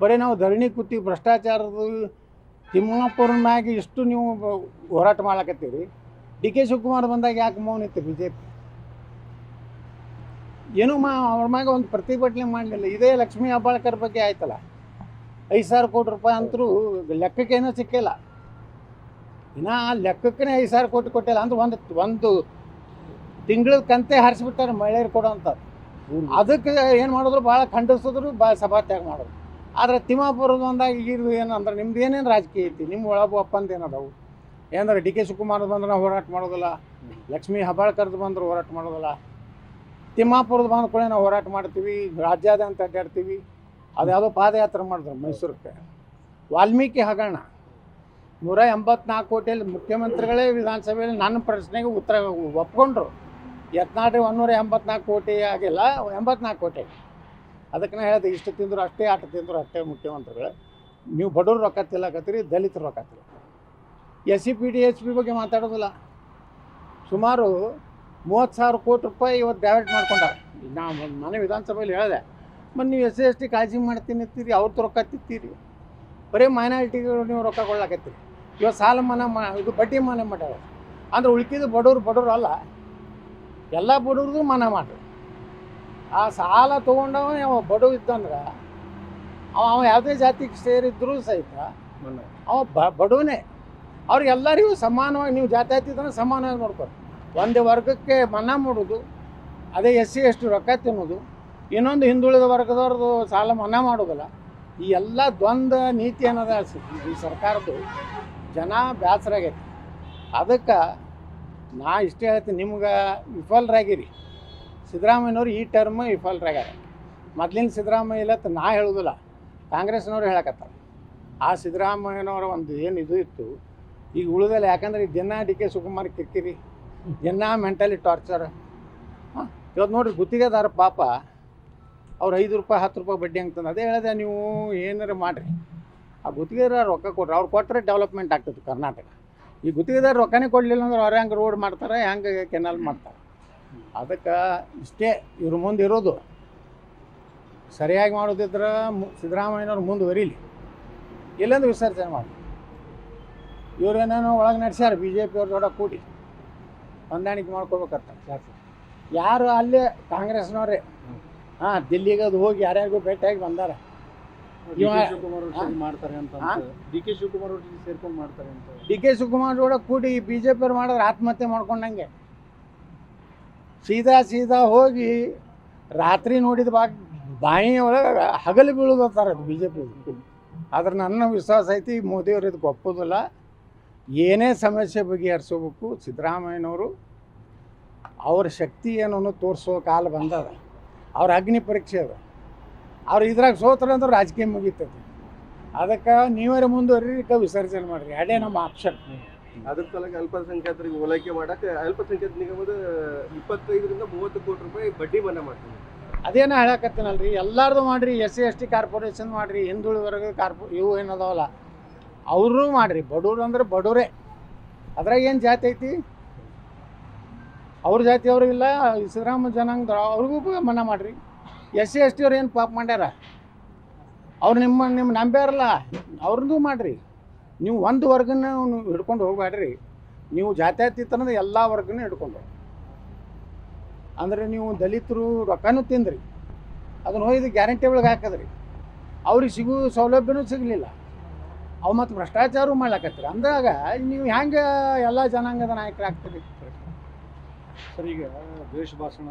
ಬರೀ ನಾವು ಧರಣಿ ಕೂತಿ ಭ್ರಷ್ಟಾಚಾರದ ತಿಮ್ಮಾಪುರ ಮ್ಯಾಗ ಇಷ್ಟು ನೀವು ಹೋರಾಟ ಮಾಡಕತ್ತೀರಿ. ಡಿ ಕೆ ಶಿವಕುಮಾರ್ ಬಂದಾಗ ಯಾಕೆ ಮೌನ ಇತ್ತು ಬಿ ಜೆ ಪಿ ಏನೂ ಮಾ ಅವ್ರ ಮ್ಯಾಗ ಒಂದು ಪ್ರತಿಭಟನೆ ಮಾಡಲಿಲ್ಲ. ಇದೇ ಲಕ್ಷ್ಮೀ ಹೆಬ್ಬಾಳ್ಕರ್ ಬಗ್ಗೆ ಆಯ್ತಲ್ಲ. ಐದು ಸಾವಿರ ಕೋಟಿ ರೂಪಾಯಿ ಅಂತರೂ ಲೆಕ್ಕಕ್ಕೇನೂ ಸಿಕ್ಕಿಲ್ಲ. ಇನ್ನು ಆ ಲೆಕ್ಕಕ್ಕೇ ಐದು ಸಾವಿರ ಕೋಟಿ ಕೊಟ್ಟಿಲ್ಲ ಅಂದ್ರೆ ಒಂದು ಒಂದು ತಿಂಗಳ ಕಂತೆ ಹಾರಿಸ್ಬಿಟ್ಟಾರೆ ಮಹಿಳೆಯರು ಅಂತ ಅದಕ್ಕೆ ಏನು ಮಾಡಿದ್ರು ಭಾಳ ಖಂಡಿಸಿದ್ರು ಭಾಳ ಸಭಾತ್ಯಾಗ ಮಾಡಿದ್ರು. ಆದ್ರೆ ತಿಮ್ಮಾಪುರದ ಒಂದಾಗ ಇದು ಏನಂದ್ರೆ ನಿಮ್ದು ಏನೇನು ರಾಜಕೀಯ ಐತಿ? ನಿಮ್ಮ ಒಳಗು ಒಪ್ಪಂದ ಏನದಾವು? ಏನಂದ್ರೆ ಡಿ ಕೆ ಶಿವಕುಮಾರ್ ಬಂದ್ರೆ ನಾವು ಹೋರಾಟ ಮಾಡೋದಿಲ್ಲ. ಲಕ್ಷ್ಮೀ ಹಬ್ಬಾಳ್ಕರ್ದು ಬಂದ್ರೆ ಹೋರಾಟ ಮಾಡೋದಿಲ್ಲ. ತಿಮ್ಮಾಪುರದ ಬಂದ ಕೂಡ ನಾವು ಹೋರಾಟ ಮಾಡ್ತೀವಿ. ರಾಜ್ಯಾದ್ಯಂತ ಅಡ್ಡಾಡ್ತೀವಿ. ಅದ್ಯಾವುದೋ ಪಾದಯಾತ್ರೆ ಮಾಡಿದ್ರು ಮೈಸೂರಿಗೆ. ವಾಲ್ಮೀಕಿ ಹಗರಣ. ನೂರ ಎಂಬತ್ನಾಲ್ಕು ಕೋಟಿಯಲ್ಲಿ ಮುಖ್ಯಮಂತ್ರಿಗಳೇ ವಿಧಾನಸಭೆಯಲ್ಲಿ ನನ್ನ ಪ್ರಶ್ನೆಗೆ ಉತ್ತರ ಒಪ್ಕೊಂಡ್ರು. ಯತ್ನಾಡ್ರಿ ಒಂದೂರ ಎಂಬತ್ನಾಲ್ಕು ಕೋಟಿ ಆಗಿಲ್ಲ, ಎಂಬತ್ನಾಲ್ಕು ಕೋಟಿ. ಅದಕ್ಕೆ ಹೇಳಿದೆ, ಇಷ್ಟು ತಿಂದರು ಅಷ್ಟೇ ಆಟ ತಿಂದರು ಅಷ್ಟೇ ಮುಖ್ಯಮಂತ್ರಿಗಳೇ. ನೀವು ಬಡವ್ರು ರೊಕ್ಕ ತಿಲ್ಲಕತ್ತೀರಿ ದಲಿತರು ರೊಕ್ಕ ತಿಲ್ಲ S C P D H P ಬಗ್ಗೆ ಮಾತಾಡೋದಿಲ್ಲ. ಸುಮಾರು ಮೂವತ್ತು ಸಾವಿರ ಕೋಟಿ ರೂಪಾಯಿ ಇವತ್ತು ಡೈವರ್ಟ್ ಮಾಡ್ಕೊಂಡಾರೆ. ನಾನು ಮನೆ ವಿಧಾನಸಭೆಯಲ್ಲಿ ಹೇಳಿದೆ, ಮತ್ತು ನೀವು ಎಸ್ ಸಿ, ಎಸ್ ಟಿ, ಕಾಳಜಿ ಮಾಡ್ತೀನಿ ಅಂತೀರಿ ಅವ್ರದ್ದು ರೊಕ್ಕ ತಿತ್ತೀರಿ ಬರೀ ಮೈನಾರಿಟಿಗಳು ನೀವು ರೊಕ್ಕ ಕೊಡ್ಲಾಕತ್ತೀರಿ. ಇವತ್ತು ಸಾಲ ಮನ ಮಾ, ಇದು ಬಡ್ಡಿ ಮನೆ ಮಾಡ್ಯಾರ. ಅಂದ್ರೆ ಉಳ್ಕಿದ ಬಡವ್ರು ಬಡವ್ರು ಅಲ್ಲ. ಎಲ್ಲ ಬಡವ್ರದ್ದು ಮನ ಮಾಡ್ರಿ. ಆ ಸಾಲ ತೊಗೊಂಡವನು ಅವ ಬಡವ ಇದ್ದಂದ್ರೆ ಅವ ಅವ ಯಾವುದೇ ಜಾತಿಗೆ ಸೇರಿದ್ರು ಸಹಿತ ಅವ ಬ ಬಡವನೇ. ಅವ್ರಿಗೆಲ್ಲರಿಗೂ ಸಮಾನವಾಗಿ ನೀವು ಜಾತಿ ಹತ್ತಿದ್ರೆ ಸಮಾನವಾಗಿ ನೋಡ್ಕೊರಿ ಒಂದು ವರ್ಗಕ್ಕೆ ಮನ್ನಾ ಮಾಡೋದು ಅದೇ ಎಸ್ ಸಿ ಎಷ್ಟು ರೊಕ್ಕ ತಿನ್ನೋದು ಇನ್ನೊಂದು ಹಿಂದುಳಿದ ವರ್ಗದವ್ರದ್ದು ಸಾಲ ಮನ್ನಾ ಮಾಡೋದಲ್ಲ ಈ ಎಲ್ಲ ದ್ವಂದ್ವ ನೀತಿ ಅನ್ನೋದ ಈ ಸರ್ಕಾರದ್ದು ಜನ ಬ್ಯಾಸರಾಗೈತಿ. ಅದಕ್ಕೆ ನಾ ಇಷ್ಟೇ ಹೇಳ್ತೀನಿ ನಿಮ್ಗೆ ವಿಫಲರಾಗಿರಿ. ಸಿದ್ದರಾಮಯ್ಯನವ್ರು ಈ ಟರ್ಮ್ ವಿಫಲರಾಗ್ಯಾರ. ಮೊದ್ಲಿನ ಸಿದ್ದರಾಮಯ್ಯ ಇಲ್ಲ ನಾ ಹೇಳೋದಿಲ್ಲ. ಕಾಂಗ್ರೆಸ್ನವ್ರು ಹೇಳಕತ್ತಾರೆ. ಆ ಸಿದ್ದರಾಮಯ್ಯನವರ ಒಂದು ಏನು ಇದು ಇತ್ತು, ಈಗ ಉಳಿದಲ್ಲ ಯಾಕಂದ್ರೆ ದಿನ ಡಿ ಕೆ ಸುಕುಮಾರ್ ಕಿರಿಕಿರಿ, ದಿನ ಮೆಂಟಲಿ ಟಾರ್ಚರ್ ಹಾಂ ಇವತ್ತು ನೋಡ್ರಿ ಗುತ್ತಿಗೆದಾರ ಪಾಪ, ಅವ್ರು ಐದು ರೂಪಾಯಿ, ಹತ್ತು ರೂಪಾಯಿ ಬಡ್ಡಿ ಅಂತಂದು ಅದೇ ಹೇಳಿದೆ ನೀವು ಏನಾರು ಮಾಡಿರಿ. ಆ ಗುತ್ತಿಗೆದಾರ ರೊಕ್ಕ ಕೊಡ್ರಿ ಅವ್ರು ಕೊಟ್ಟರೆ ಡೆವಲಪ್ಮೆಂಟ್ ಆಗ್ತದೆ ಕರ್ನಾಟಕ. ಈ ಗುತ್ತಿಗೆದಾರ ರೊಕ್ಕನೇ ಕೊಡಲಿಲ್ಲ ಅಂದ್ರೆ ಅವ್ರು ಹೆಂಗೆ ರೋಡ್ ಮಾಡ್ತಾರೆ, ಹೆಂಗೆ ಕೆನಲ್ ಮಾಡ್ತಾರೆ. ಅದಕ್ಕೆ ಇಷ್ಟೇ ಇವ್ರ ಮುಂದೆ ಇರೋದು. ಸರಿಯಾಗಿ ಮಾಡೋದಿದ್ರೆ ಸಿದ್ದರಾಮಯ್ಯನವ್ರು ಮುಂದುವರಿಲಿ. ಇಲ್ಲಂದ್ರೆ ವಿಸರ್ಜನೆ ಮಾಡಿ. ಇವ್ರೇನೇನೋ ಒಳಗೆ ನಡೆಸ್ಯಾರ ಬಿ ಜೆ ಪಿಯವ್ರ ಜೋಡ ಕೂಡಿ. ಹೊಂದಾಣಿಕೆ ಮಾಡ್ಕೋಬೇಕಂತ ಯಾರು ಅಲ್ಲೇ ಕಾಂಗ್ರೆಸ್ನವ್ರೆ? ಹಾಂ ದಿಲ್ಲಿಗೆ ಅದು ಹೋಗಿ ಯಾರ್ಯಾರಿಗೂ ಭೇಟಿಯಾಗಿ ಬಂದಾರ. ಡಿ ಕೆ ಶಿವಕುಮಾರ್ ಅವ್ರು ಮಾಡ್ತಾರೆ ಅಂತ? ಡಿ ಕೆ ಶಿವಕುಮಾರ್ ಸೇರ್ಕೊಂಡು ಮಾಡ್ತಾರೆ ಅಂತ. ಡಿ ಕೆ ಶಿವಕುಮಾರ್ ಜೋಡ ಕೂಡಿ ಬಿ ಜೆ ಪಿಯವ್ರು ಮಾಡಿದ್ರೆ ಆತ್ಮಹತ್ಯೆ ಮಾಡ್ಕೊಂಡಂಗೆ. ಸೀದಾ ಸೀದಾ ಹೋಗಿ ರಾತ್ರಿ ನೋಡಿದ ಬಾ ಬಾಯಿಯೊಳಗೆ ಹಗಲು ಬೀಳೋದತ್ತಾರೆ ಬಿ ಜೆ ಪಿ ಆದ್ರೆ ನನ್ನ ವಿಶ್ವಾಸ ಐತಿ, ಮೋದಿಯವ್ರು ಇದಕ್ಕೆ ಒಪ್ಪೋದಿಲ್ಲ. ಏನೇ ಸಮಸ್ಯೆ ಬಗೆಹರಿಸಬೇಕು ಸಿದ್ದರಾಮಯ್ಯನವರು, ಅವ್ರ ಶಕ್ತಿ ಏನನ್ನು ತೋರಿಸೋ ಕಾಲ ಬಂದದ. ಅವ್ರ ಅಗ್ನಿ ಪರೀಕ್ಷೆ ಅದ. ಅವ್ರು ಇದ್ರಾಗ ಸೋತ್ರ ಅಂದ್ರೆ ರಾಜಕೀಯ ಮುಗೀತದೆ. ಅದಕ್ಕೆ ನೀವೇ ಮುಂದುವರಿಕ ವಿಸರ್ಜನೆ ಮಾಡಿರಿ. ಅದೇ ನಮ್ಮ ಆಪ್ಷನ್ ಅದ್ರ ಸಲುವಾಗಿ ಅಲ್ಪಸಂಖ್ಯಾತರಿಗೆ ಓಲೈಕೆ ಮಾಡಕ್ಕೆ ಅಲ್ಪಸಂಖ್ಯಾತ ನಿಗಮದ ಇಪ್ಪತ್ತೈದರಿಂದ ಮೂವತ್ತು ಕೋಟಿ ರೂಪಾಯಿ ಬಡ್ಡಿ ಮನ್ನಾ ಮಾಡ್ತೀವಿ ಅದೇನ ಹೇಳಕತ್ತೀನಲ್ರಿ? ಎಲ್ಲಾರ್ದು ಮಾಡ್ರಿ S C S T corporation ಮಾಡ್ರಿ ಹಿಂದುಳಿದ ವರ್ಗ ಕಾರ್ಪೊ, ಇವು ಏನದಾವಲ್ಲ, ಅವರು ಮಾಡ್ರಿ, ಬಡವ್ರು ಅಂದ್ರೆ ಬಡವರೇ. ಅದ್ರಾಗ ಏನು ಜಾತಿ ಐತಿ? ಅವ್ರ ಜಾತಿಯವರು ಇಲ್ಲ ಸಿದ್ದರಾಮ ಜನಾಂಗದ ಅವ್ರಿಗೂ ಮನ್ನಾ ಮಾಡ್ರಿ. ಎಸ್ ಸಿ ಎಸ್ ಟಿ ಅವ್ರು ಏನು ಪಾಪ ಮಾಡ್ಯಾರ? ಅವ್ರು ನಿಮ್ಮ ನಿಮ್ಮ ನಂಬ್ಯಾರಲ್ಲ, ಅವ್ರದ್ದು ಮಾಡ್ರಿ. ನೀವು ಒಂದು ವರ್ಗನ ಹಿಡ್ಕೊಂಡು ಹೋಗ್ಬೇಡ್ರಿ. ನೀವು ಜಾತ್ಯತೀತನದ ಎಲ್ಲ ವರ್ಗನೂ ಹಿಡ್ಕೊಂಡು. ಅಂದ್ರೆ ನೀವು ದಲಿತರು ರೊಕ್ಕನೂ ತಿಂದ್ರಿ. ಅದನ್ನ ಹೋಯ್ದು ಗ್ಯಾರಂಟಿ ಒಳಗೆ ಹಾಕದ್ರಿ. ಅವ್ರಿಗೆ ಸಿಗೋ ಸೌಲಭ್ಯನೂ ಸಿಗಲಿಲ್ಲ. ಅವು ಮತ್ತು ಭ್ರಷ್ಟಾಚಾರ ಮಾಡ್ಲಾಕತ್ತೀರಿ. ಅಂದಾಗ ನೀವು ಹೆಂಗೆ ಎಲ್ಲ ಜನಾಂಗದ ನಾಯಕರಾಗ್ತೀರಿ? ಸರ್, ಈಗ ದ್ವೇಷ ಭಾಷಣ